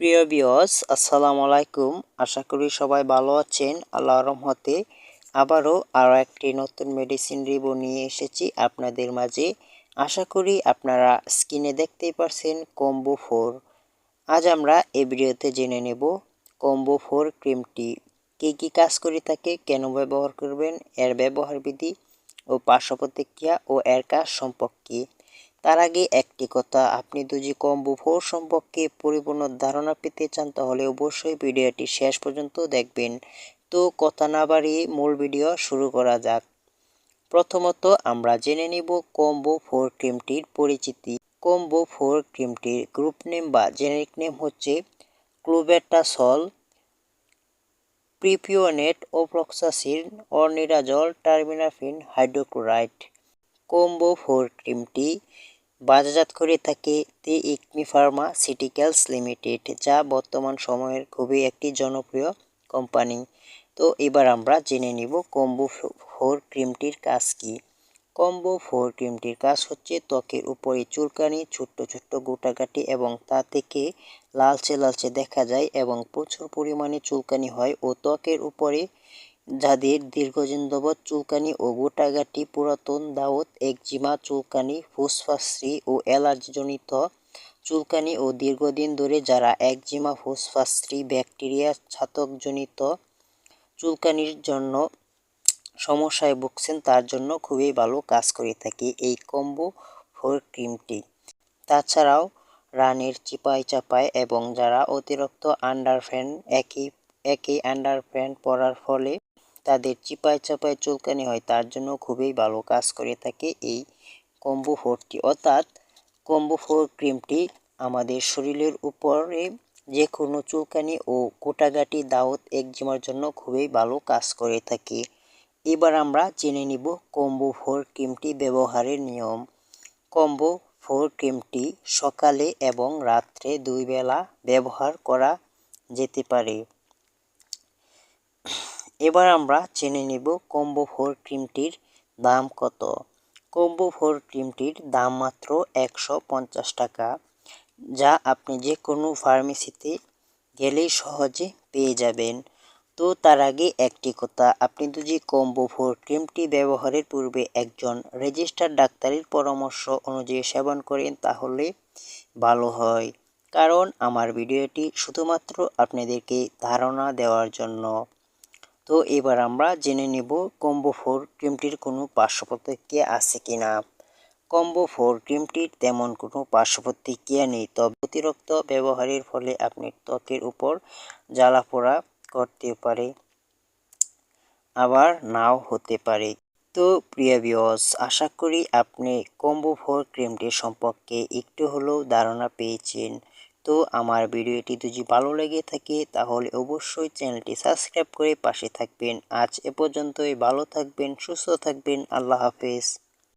প্রিয় বিয়স আসসালামু আলাইকুম। আশা করি সবাই ভালো আছেন। আল্লাহর রহমতে আবারও আরও একটি নতুন মেডিসিন রিভিউ নিয়ে এসেছি আপনাদের মাঝে। আশা করি আপনারা স্ক্রিনে দেখতেই পারছেন কম্বো ফোর আজ আমরা এই ভিডিওতে জেনে নেব কম্বো ফোর ক্রিমটি কী কী কাজ করে থাকে, কেন ব্যবহার করবেন, এর ব্যবহার বিধি ও পার্শ্ব প্রতিক্রিয়া ও এর কাজ সম্পর্কে। তার আগে একটি কথা, আপনি দুজি কম্বো ফোর সম্পর্কে পরিপূর্ণ ধারণা পেতে চান, তাহলে অবশ্যই ভিডিওটি শেষ পর্যন্ত দেখবেন। তো কথা না বাড়িয়ে মূল ভিডিও শুরু করা যাক। প্রথমত আমরা জেনে নিব কম্বো ফোর ক্রিমটির পরিচিতি। কম্বো ফোর ক্রিমটির গ্রুপ নেম বা জেনেরিক নেম হচ্ছে clobetasol, propionate ofloxacin ornidazole, terbinafine hydrochloride combo four ক্রিমটি বাজারজাত করে থাকে দি ইকমি ফার্মাসিউটিক্যালস লিমিটেড যা বর্তমান সময়ের খুবই একটি জনপ্রিয় কোম্পানি তো এবার আমরা জেনে নিব কম্বো ফোর ক্রিমটির কাজ কী। কম্বো ফোর ক্রিমটির কাজ হচ্ছে ত্বকের উপরে চুলকানি, ছোট্ট ছোট্ট গোটাকাটি এবং তা থেকে লালচে লালচে দেখা যায় এবং প্রচুর পরিমাণে চুলকানি হয় ও ত্বকের উপরে যাদের দীর্ঘদিন যাবৎ চুলকানি ও গোটাগাটি পুরাতন দাওত একজিমা চুলকানি ফুসফাসরি ও অ্যালার্জিজনিত চুলকানি ও দীর্ঘদিন ধরে যারা একজিমা ফুসফাসরি ব্যাকটেরিয়া ছাতকজনিত চুলকানির জন্য সমস্যায় ভুগছেন, তার জন্য খুবই ভালো কাজ করে থাকে এই কম্বো ফোর ক্রিমটি। তাছাড়াও রানের চিপাই চাপায় এবং যারা অতিরিক্ত আন্ডার ফ্যান একই একই আন্ডার ফ্যান পরার ফলে তাদের চিপায় চাপায় চুলকানি হয়। তার জন্য খুবই ভালো কাজ করে থাকে এই কম্বো ফোরটি অর্থাৎ কম্বো ফোর ক্রিমটি আমাদের শরীরের উপরে যে কোনো চুলকানি ও গোটাগাটি দাওত একজিমার জন্য খুবই ভালো কাজ করে থাকে। এবার আমরা জেনে নিব কম্বো ফোর ক্রিমটি ব্যবহারের নিয়ম। কম্বো ফোর ক্রিমটি সকালে এবং রাত্রে দুই বেলা ব্যবহার করা যেতে পারে। এবার আমরা জেনে নিব কম্বো ফোর ক্রিমটির দাম কত। কম্বো ফোর ক্রিমটির দাম মাত্র একশো পঞ্চাশ টাকা, যা আপনি যে কোনো ফার্মেসিতে গেলেই সহজে পেয়ে যাবেন। তো তার আগে একটি কথা, আপনি যদি কম্বো ফোর ক্রিমটি ব্যবহারের পূর্বে একজন রেজিস্টার ডাক্তারের পরামর্শ অনুযায়ী সেবন করেন, তাহলে ভালো হয়। কারণ আমার ভিডিওটি শুধুমাত্র আপনাদেরকে ধারণা দেওয়ার জন্য। তো এবার আমরা জেনে নেব কম্বো ফোর ক্রিমটির কোনো পার্শ্ব প্রতিক্রিয়া আছে কি না কম্বো ফোর ক্রিমটির তেমন কোনো পার্শ্ব প্রতিক্রিয়া নেই, তবে অতিরিক্ত ব্যবহারের ফলে আপনি ত্বকের উপর জ্বালা পোড়া করতে পারে, আবার নাও হতে পারে। তো প্রিয় বিয়স আশা করি আপনি কম্বো ফোর ক্রিমটি সম্পর্কে একটু হলেও ধারণা পেয়েছেন। তো আমার ভিডিওটি যদি ভালো লেগে থাকে, তাহলে অবশ্যই চ্যানেলটি সাবস্ক্রাইব করে পাশে থাকবেন। আজ এ পর্যন্তই। ভালো থাকবেন, সুস্থ থাকবেন। আল্লাহ হাফেজ।